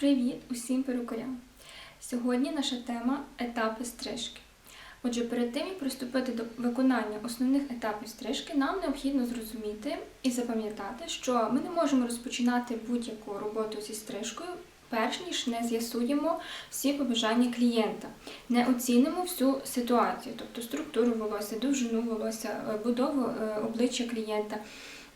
Привіт усім перукарям! Сьогодні наша тема етапи стрижки. Отже, перед тим як приступити до виконання основних етапів стрижки, нам необхідно зрозуміти і запам'ятати, що ми не можемо розпочинати будь-яку роботу зі стрижкою, перш ніж не з'ясуємо всі побажання клієнта, не оцінимо всю ситуацію, тобто структуру волосся, довжину волосся, е, будову е, обличчя клієнта.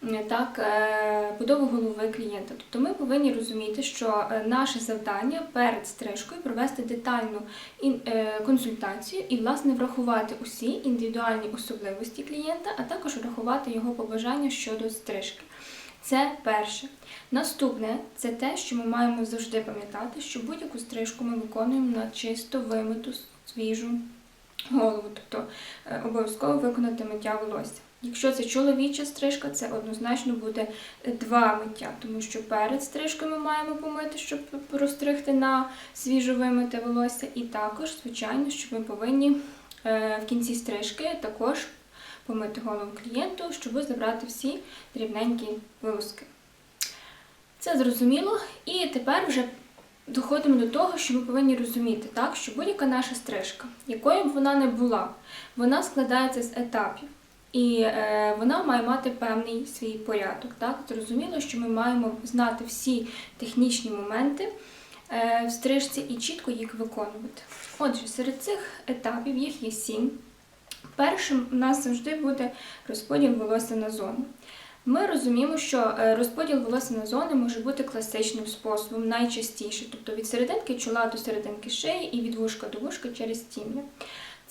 Е, Так, е, будову голови клієнта. Тобто ми повинні розуміти, що е, наше завдання перед стрижкою провести детальну консультацію і, власне, врахувати усі індивідуальні особливості клієнта, а також врахувати його побажання щодо стрижки. Це перше. Наступне це те, що ми маємо завжди пам'ятати, що будь-яку стрижку ми виконуємо на чисто вимиту свіжу голову, тобто обов'язково виконати миття волосся. Якщо це чоловіча стрижка, це однозначно буде два миття, тому що перед стрижкою ми маємо помити, щоб розстригти на свіжо вимите волосся, і також, звичайно, що ми повинні е, в кінці стрижки також помити голову клієнту, щоб забрати всі дрібненькі вилузки. Це зрозуміло, і тепер вже доходимо до того, що ми повинні розуміти, так, що будь-яка наша стрижка, якою б вона не була, вона складається з етапів. І е, вона має мати певний свій порядок. Так? Зрозуміло, що ми маємо знати всі технічні моменти е, в стрижці і чітко їх виконувати. Отже, серед цих етапів їх є сім. Першим у нас завжди буде розподіл волосся на зони. Ми розуміємо, що е, розподіл волосся на зони може бути класичним способом, найчастіше, тобто від серединки чола до серединки шиї і від вушка до вушка через тім'я.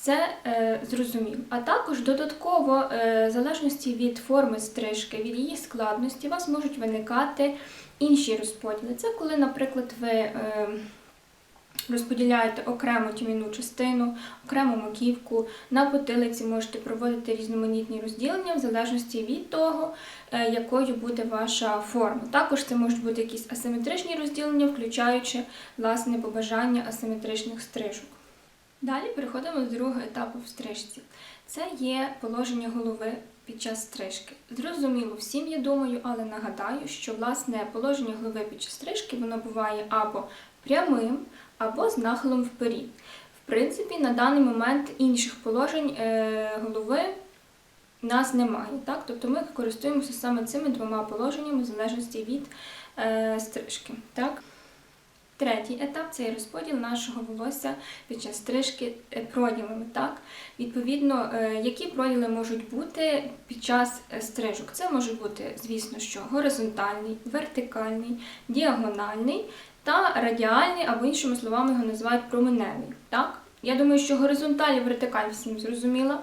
Це е, зрозуміло. А також додатково, е, в залежності від форми стрижки, від її складності, у вас можуть виникати інші розподіли. Це коли, наприклад, ви е, розподіляєте окремо тім'яну частину, окрему маківку, на потилиці можете проводити різноманітні розділення в залежності від того, е, якою буде ваша форма. Також це можуть бути якісь асиметричні розділення, включаючи власне побажання асиметричних стрижок. Далі переходимо до другого етапу в стрижці. Це є положення голови під час стрижки. Зрозуміло всім, я думаю, але нагадаю, що власне положення голови під час стрижки воно буває або прямим, або з нахилом вперед. В принципі, на даний момент інших положень е, голови нас немає. Так? Тобто ми користуємося саме цими двома положеннями в залежності від е, стрижки. Так? Третій етап це розподіл нашого волосся під час стрижки е, проділами. Так? Відповідно, е, які проділи можуть бути під час е, стрижок? Це може бути, звісно, що горизонтальний, вертикальний, діагональний та радіальний, або іншими словами його називають променевий. Так? Я думаю, що горизонталь і вертикаль всім зрозуміла.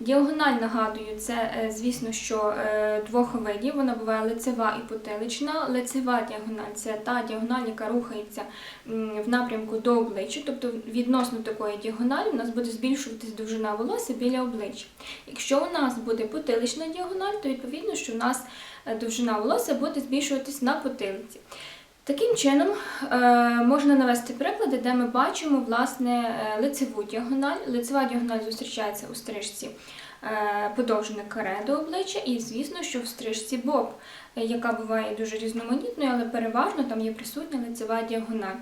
Діагональ, нагадую, це, е, звісно, що е, двох видів. Вона буває лицева і потилична. Лицева діагональ це та діагональ, яка рухається в напрямку до обличчя. Тобто відносно такої діагоналі у нас буде збільшуватись довжина волосся біля обличчя. Якщо у нас буде потилична діагональ, то відповідно, що у нас е, довжина волосся буде збільшуватись на потилиці. Таким чином е, можна навести приклади, де ми бачимо власне е, лицеву діагональ. Лицева діагональ зустрічається у стрижці е, подовжене каре до обличчя, і звісно, що в стрижці боб, яка буває дуже різноманітною, але переважно там є присутня лицева діагональ.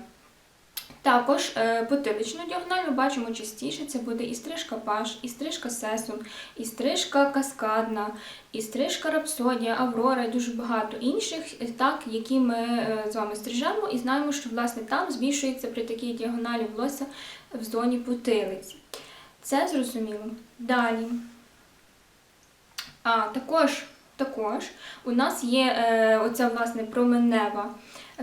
Також е, потиличну діагональ ми бачимо частіше, це буде і стрижка паш, і стрижка сесун, і стрижка каскадна, і стрижка рапсодія, аврора, і дуже багато інших, е, так, які ми е, з вами стрижемо, і знаємо, що власне там збільшується при такій діагоналі волосся в зоні потилиці. Це зрозуміло. Далі. А також, також у нас є е, оця власне променева.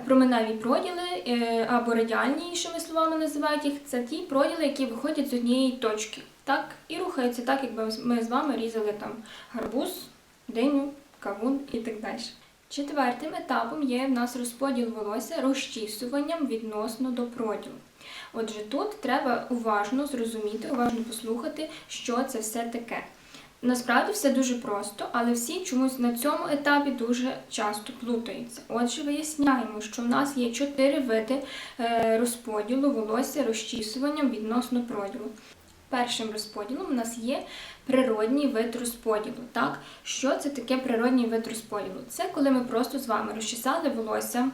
Променеві проділи е, або радіальні, іншими словами називають їх, це ті проділи, які виходять з однієї точки. Так, і рухаються так, якби ми з вами різали там гарбуз, диню, кавун і так далі. Четвертим етапом є в нас розподіл волосся розчісуванням відносно до проділу. Отже, тут треба уважно зрозуміти, уважно послухати, що це все таке. Насправді все дуже просто, але всі чомусь на цьому етапі дуже часто плутаються. Отже, виясняємо, що в нас є чотири види е, розподілу волосся розчісуванням відносно проділу. Першим розподілом у нас є природній вид розподілу. Так? Що це таке природній вид розподілу? Це коли ми просто з вами розчесали волосся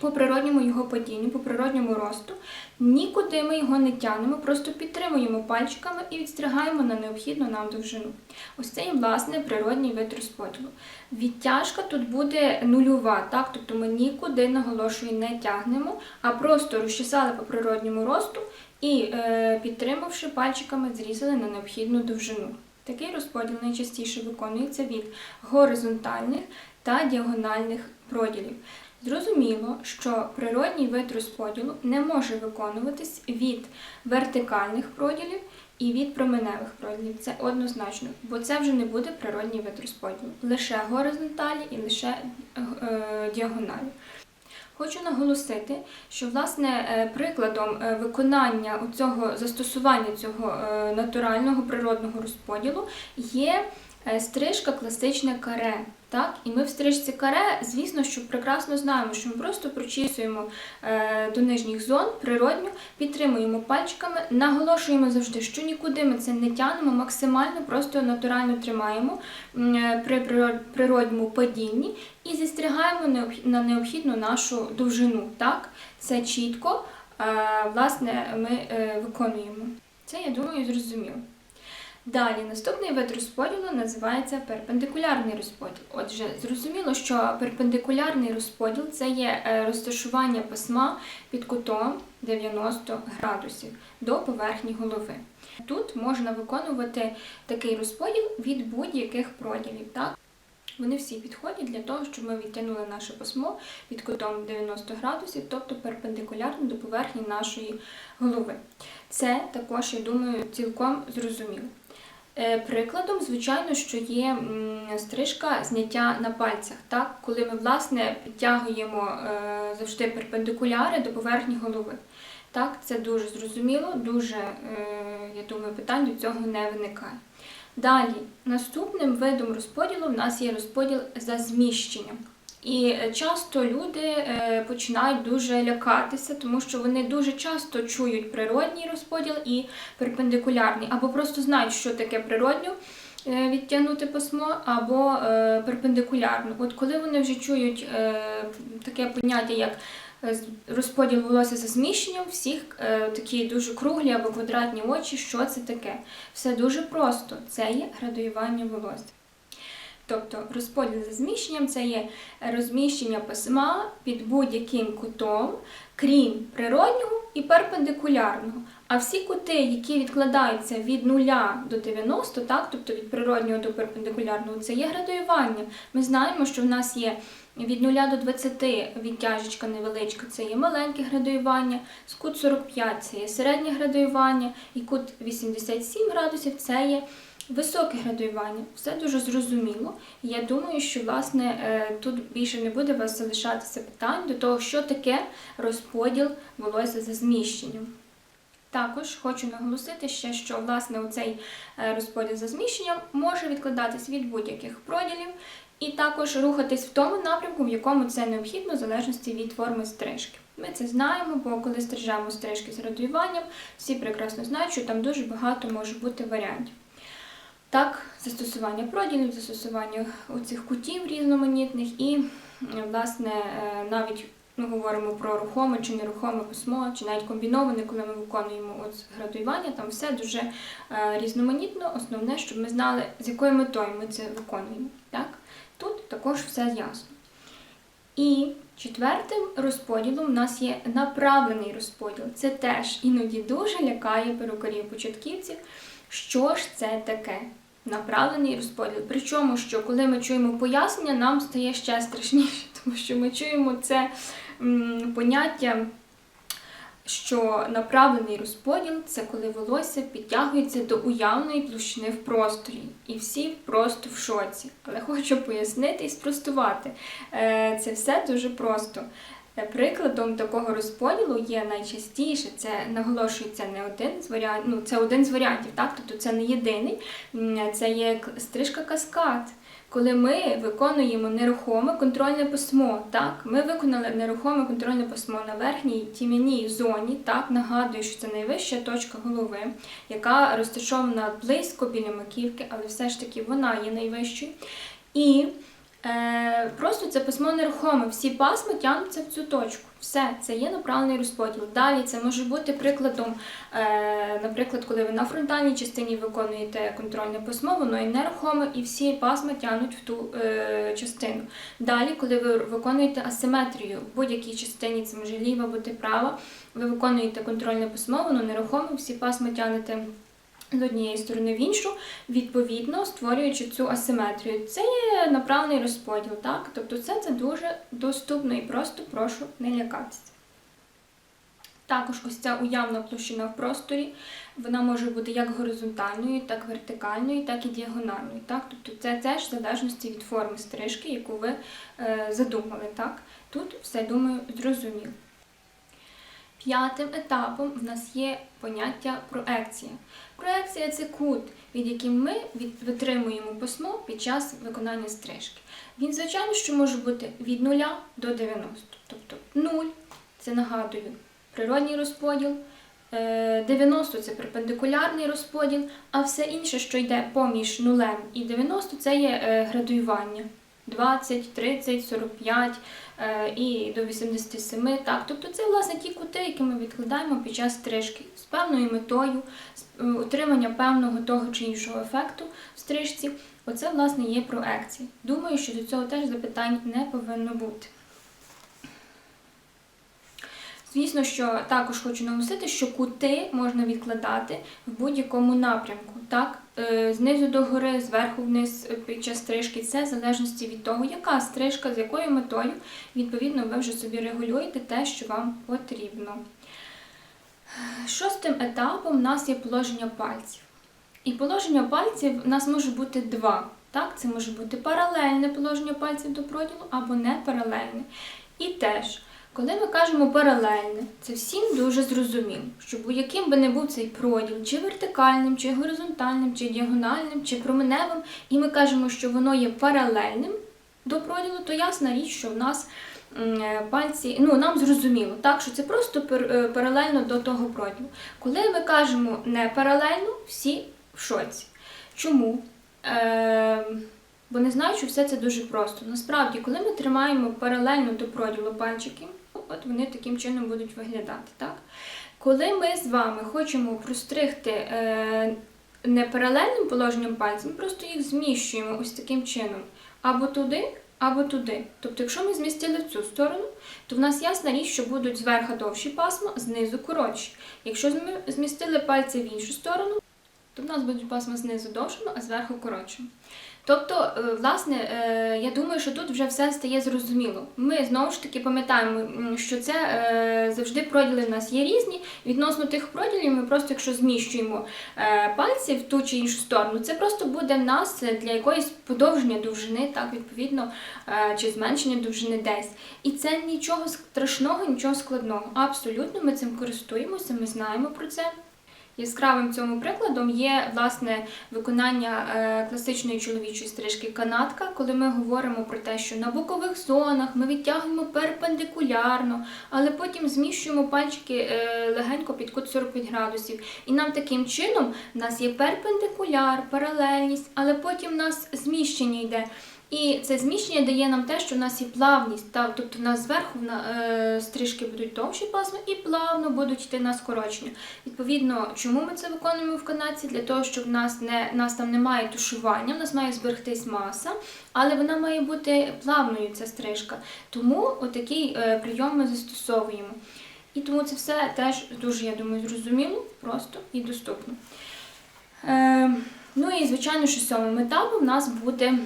по природньому його падінню, по природньому росту. Нікуди ми його не тягнемо, просто підтримуємо пальчиками і відстригаємо на необхідну нам довжину. Ось це є власне природній вид розподілу. Відтяжка тут буде нульова, так? тобто ми нікуди наголошую не тягнемо, а просто розчесали по природньому росту і, е, підтримавши пальчиками, зрізали на необхідну довжину. Такий розподіл найчастіше виконується від горизонтальних та діагональних проділів. Зрозуміло, що природній вид розподілу не може виконуватись від вертикальних проділів і від променевих проділів. Це однозначно, бо це вже не буде природній вид розподілу. Лише горизонталі і лише е, діагоналі. Хочу наголосити, що власне е, прикладом е, виконання цього застосування цього натурального природного розподілу є стрижка класичне каре. Так? І ми в стрижці каре, звісно, що прекрасно знаємо, що ми просто прочісуємо е, до нижніх зон природньо, підтримуємо пальчиками, наголошуємо завжди, що нікуди ми це не тягнемо, максимально просто натурально тримаємо е, при природньому падінні і зістрягаємо необх- на необхідну нашу довжину. Так? Це чітко е, власне, ми е, виконуємо. Це, я думаю, зрозуміло. Далі, наступний вид розподілу називається перпендикулярний розподіл. Отже, зрозуміло, що перпендикулярний розподіл це є е, розташування пасма під кутом 90 градусів до поверхні голови. Тут можна виконувати такий розподіл від будь-яких проділів. Так? Вони всі підходять для того, щоб ми відтягнули наше пасмо під кутом 90 градусів, тобто перпендикулярно до поверхні нашої голови. Це також, я думаю, цілком зрозуміло. Е, Прикладом, звичайно, що є стрижка зняття на пальцях, так? коли ми власне підтягуємо е, завжди перпендикуляри до поверхні голови. Так, це дуже зрозуміло, дуже, е, я думаю, питань до цього не виникає. Далі, наступним видом розподілу в нас є розподіл за зміщенням. І е, часто люди е, починають дуже лякатися, тому що вони дуже часто чують природній розподіл і перпендикулярний, або просто знають, що таке природньо е, відтягнути пасмо, або перпендикулярно. От коли вони вже чують таке поняття, як розподіл волосся за зміщенням, всіх такі дуже круглі або квадратні очі, що це таке? Все дуже просто. Це є градуювання волосся. Тобто розподіл за зміщенням це є розміщення пасма під будь-яким кутом, крім природнього і перпендикулярного. А всі кути, які відкладаються від 0 до 90, так, тобто від природнього до перпендикулярного, це є градуювання. Ми знаємо, що в нас є від 0 до 20 відтяжечка невеличка, це є маленьке градуювання, з кут 45 це є середнє градуювання, і кут 87 градусів це є Високе градуювання, все дуже зрозуміло. Я думаю, що власне е, тут більше не буде вас залишатися питань до того, що таке розподіл волосся за зміщенням. Також хочу наголосити ще, що власне оцей е, розподіл за зміщенням може відкладатись від будь-яких проділів і також рухатись в тому напрямку, в якому це необхідно, в залежності від форми стрижки. Ми це знаємо, бо коли стрижемо стрижки з градуюванням, всі прекрасно знають, що там дуже багато може бути варіантів. Так, застосування проділів, застосування оцих кутів різноманітних і, власне, е, навіть ми говоримо про рухоме чи нерухоме письмо, чи навіть комбіноване, коли ми виконуємо от градуювання, там все дуже е, різноманітно. Основне, щоб ми знали, з якою метою ми це виконуємо. Так? Тут також все ясно. І четвертим розподілом у нас є направлений розподіл. Це теж іноді дуже лякає перукарів початківців. Що ж це таке? Направлений розподіл. Причому, що коли ми чуємо пояснення, нам стає ще страшніше, тому що ми чуємо це поняття, що направлений розподіл це коли волосся підтягується до уявної площини в просторі. І всі просто в шоці. Але хочу пояснити і спростувати. Е, Це все дуже просто. Прикладом такого розподілу є найчастіше, це наголошується не один з варіантів, ну це один з варіантів, так? Тобто це не єдиний. Це є стрижка каскад. Коли ми виконуємо нерухоме контрольне письмо, так, ми виконали нерухоме контрольне письмо на верхній тім'яній зоні, так, нагадую, що це найвища точка голови, яка розташована близько біля маківки, але все ж таки вона є найвищою. І просто це письмо нерухоме. Всі пасма тягнуться в цю точку. Все, це є направлений розподіл. Далі це може бути прикладом, е, наприклад, коли ви на фронтальній частині виконуєте контрольне письмо, воно і нерухоме, і всі пасма тягнуть в ту е, частину. Далі, коли ви виконуєте асиметрію в будь-якій частині, це може ліва бути права, ви виконуєте контрольне письмо, воно нерухоме, всі пасма тягнете з однієї сторони в іншу, відповідно створюючи цю асиметрію. Це є направлений розподіл, так? Тобто це, це дуже доступно і просто прошу не лякатися. Також ось ця уявна площина в просторі, вона може бути як горизонтальною, так вертикальною, так і діагональною. Так? Тобто це теж в залежності від форми стрижки, яку ви е, задумали. Так? Тут все, думаю, зрозуміло. П'ятим етапом в нас є поняття проекція. Проекція це кут, від яким ми витримуємо письмо під час виконання стрижки. Він, звичайно, що може бути від 0 до 90. Тобто 0 це нагадую природній розподіл, е, 90 це перпендикулярний розподіл, а все інше, що йде поміж нулем і 90, це є е, градуювання. 20, 30, 45 е, і до 87. Так, тобто це власне ті кути, які ми відкладаємо під час стрижки з певною метою, з е, отримання певного того чи іншого ефекту в стрижці. Оце власне є проекція. Думаю, що до цього теж запитань не повинно бути. Звісно, що також хочу наголосити, що кути можна відкладати в будь-якому напрямку. Так, Е, знизу до гори, зверху вниз е, під час стрижки. Це в залежності від того, яка стрижка, з якою метою, відповідно, ви вже собі регулюєте те, що вам потрібно. Шостим етапом у нас є положення пальців. І положення пальців у нас може бути два. Так, це може бути паралельне положення пальців до проділу або не паралельне. І теж, коли ми кажемо паралельне, це всім дуже зрозуміло, що яким би не був цей проділ, чи вертикальним, чи горизонтальним, чи діагональним, чи променевим, і ми кажемо, що воно є паралельним до проділу, то ясна річ, що в нас е, пальці, ну нам зрозуміло, так, що це просто е, паралельно до того проділу. Коли ми кажемо не паралельно, всі в шоці. Чому? Е, бо не знаю, що все це дуже просто. Насправді, коли ми тримаємо паралельно до проділу пальчики, от вони таким чином будуть виглядати. Так? Коли ми з вами хочемо простригти е, не паралельним положенням пальців, ми просто їх зміщуємо ось таким чином. Або туди, або туди. Тобто, якщо ми змістили в цю сторону, то в нас ясна річ, що будуть зверху довші пасма, знизу коротші. Якщо ми змістили пальці в іншу сторону, то в нас будуть пасма знизу довшими, а зверху коротшими. Тобто, е, власне, е, я думаю, що тут вже все стає зрозуміло. Ми знову ж таки пам'ятаємо, що це е, завжди проділи в нас є різні. Відносно тих проділів, ми просто, якщо зміщуємо пальці в ту чи іншу сторону, це просто буде в нас для якоїсь подовження довжини, так, відповідно, чи зменшення довжини десь. І це нічого страшного, нічого складного. Абсолютно, ми цим користуємося, ми знаємо про це. Яскравим цьому прикладом є власне виконання е, класичної чоловічої стрижки канатка, коли ми говоримо про те, що на бокових зонах ми відтягуємо перпендикулярно, але потім зміщуємо пальчики е, легенько під кут 45 градусів. І нам таким чином в нас є перпендикуляр, паралельність, але потім в нас зміщення йде. І це зміщення дає нам те, що в нас є плавність, та, тобто в нас зверху е, стрижки будуть довші пасми і плавно будуть йти на скорочення. Відповідно, чому ми це виконуємо в канадці? Для того, щоб в нас не в нас там немає тушування, в нас має зберегтись маса, але вона має бути плавною, ця стрижка. Тому отакий е, прийом ми застосовуємо. І тому це все теж дуже, я думаю, зрозуміло, просто і доступно. Е, ну і звичайно, що сьомим етапом в нас буде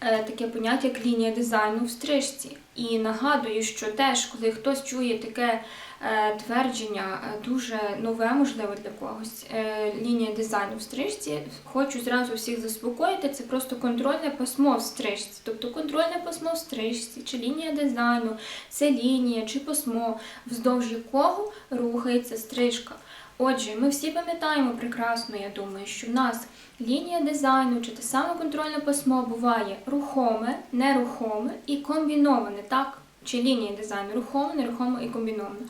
таке поняття як лінія дизайну в стрижці. І нагадую, що теж, коли хтось чує таке е, твердження, е, дуже нове, можливо, для когось, е, лінія дизайну в стрижці, хочу зразу всіх заспокоїти, це просто контрольне пасмо в стрижці. Тобто контрольне пасмо в стрижці, чи лінія дизайну, це лінія чи пасмо, вздовж якого рухається стрижка. Отже, ми всі пам'ятаємо прекрасно, я думаю, що в нас лінія дизайну чи те саме контрольне письмо буває рухоме, нерухоме і комбіноване, так? Чи лінія дизайну рухоме, нерухоме і комбіноване.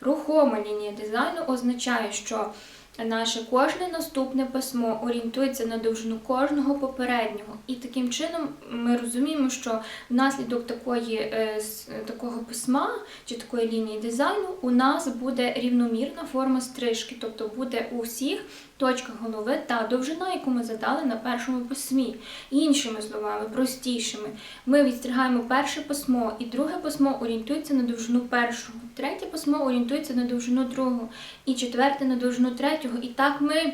Рухома лінія дизайну означає, що наше кожне наступне письмо орієнтується на довжину кожного попереднього. І таким чином ми розуміємо, що внаслідок такої, е, такого письма чи такої лінії дизайну у нас буде рівномірна форма стрижки, тобто буде у всіх точках голови та довжина, яку ми задали на першому письмі. Іншими словами, простішими, ми відстригаємо перше письмо, і друге письмо орієнтується на довжину першого, третє письмо орієнтується на довжину другого, і четверте на довжину третього. І так ми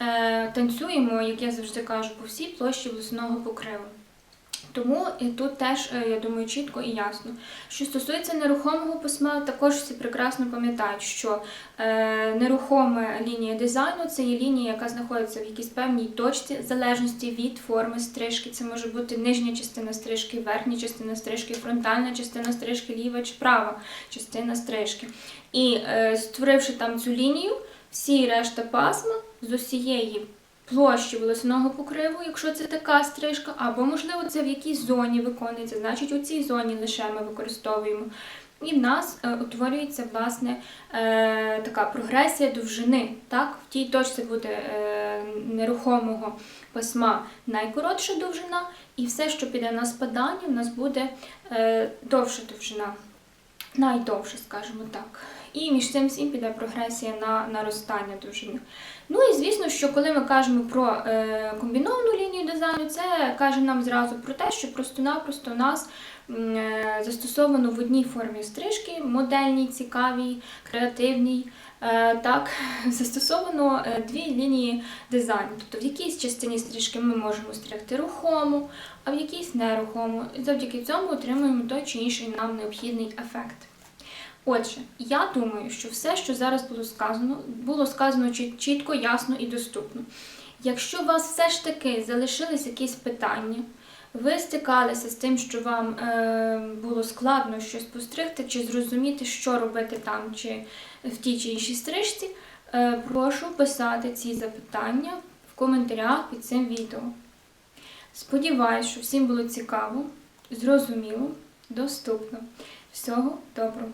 е, танцюємо, як я завжди кажу, по всій площі волосного покриву. Тому і тут теж, е, я думаю, чітко і ясно. Що стосується нерухомого письма, також всі прекрасно пам'ятають, що е, нерухома лінія дизайну це є лінія, яка знаходиться в якійсь певній точці, в залежності від форми стрижки. Це може бути нижня частина стрижки, верхня частина стрижки, фронтальна частина стрижки, ліва чи права частина стрижки. І е, створивши там цю лінію, всі решта пасма з усієї площі волосяного покриву, якщо це така стрижка, або, можливо, це в якійсь зоні виконується, значить у цій зоні лише ми використовуємо. І в нас е, утворюється власне е, така прогресія довжини. Так? В тій точці буде е, нерухомого письма найкоротша довжина, і все, що піде на спадання, в нас буде е, довша довжина. Найдовше, скажімо так. І між цим всім піде прогресія на наростання довжини. Ну і звісно, що коли ми кажемо про е, комбіновану лінію дизайну, це каже нам зразу про те, що просто-напросто у нас е, застосовано в одній формі стрижки, модельній, цікавій, креативній. Е, так, застосовано е, дві лінії дизайну. Тобто в якійсь частині стрижки ми можемо стригти рухому, а в якійсь нерухому. І завдяки цьому отримуємо той чи інший нам необхідний ефект. Отже, я думаю, що все, що зараз було сказано, було сказано чітко, ясно і доступно. Якщо у вас все ж таки залишились якісь питання, ви стикалися з тим, що вам е, було складно щось постригти, чи зрозуміти, що робити там, чи в тій чи іншій стрижці, е, прошу писати ці запитання в коментарях під цим відео. Сподіваюсь, що всім було цікаво, зрозуміло, доступно. Всього доброго!